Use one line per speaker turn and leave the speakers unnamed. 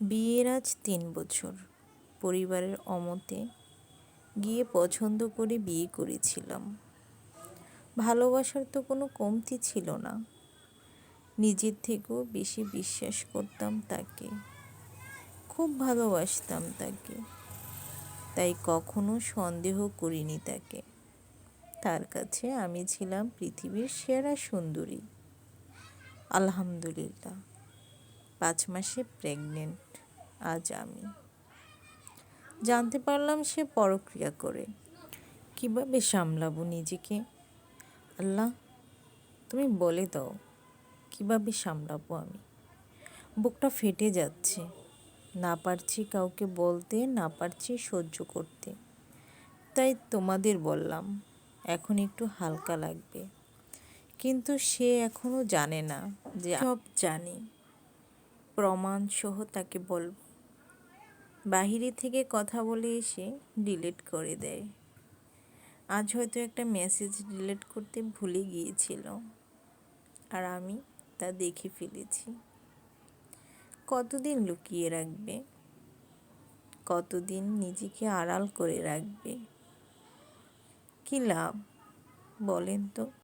বিয়ের আজ তিন বছর। পরিবারের অমতে গিয়ে পছন্দ করে বিয়ে করেছিলাম। ভালোবাসার তো কোনো কমতি ছিল না। নিজের থেকেও বেশি বিশ্বাস করতাম তাকে। খুব ভালোবাসতাম তাকে। তাই কখনো সন্দেহ করিনি তাকে। তার কাছে আমি ছিলাম পৃথিবীর সেরা সুন্দরী। আলহামদুলিল্লাহ। পাঁচ মাসে প্রেগনেন্ট আজ আমি। জানতে পারলাম সে পরক্রিয়া করে। কীভাবে সামলাবো নিজেকে? আল্লাহ, তুমি বলে দাও, কীভাবে সামলাবো আমি? বুকটা ফেটে যাচ্ছে। না পারছি কাউকে বলতে, না পারছি সহ্য করতে। তাই তোমাদের বললাম, এখন একটু হালকা লাগবে। কিন্তু সে এখনও জানে না যে সব জানি। প্রমাণ সহ তাকে বলব। বাহিরে থেকে কথা বলে এসে ডিলিট করে দেয়। আজ হয়তো একটা মেসেজ ডিলিট করতে ভুলে গিয়েছিল আর আমি তা দেখে ফেলেছি। কতদিন লুকিয়ে রাখবে? কতদিন নিজেকে আড়াল করে রাখবে? কী লাভ বলেন তো?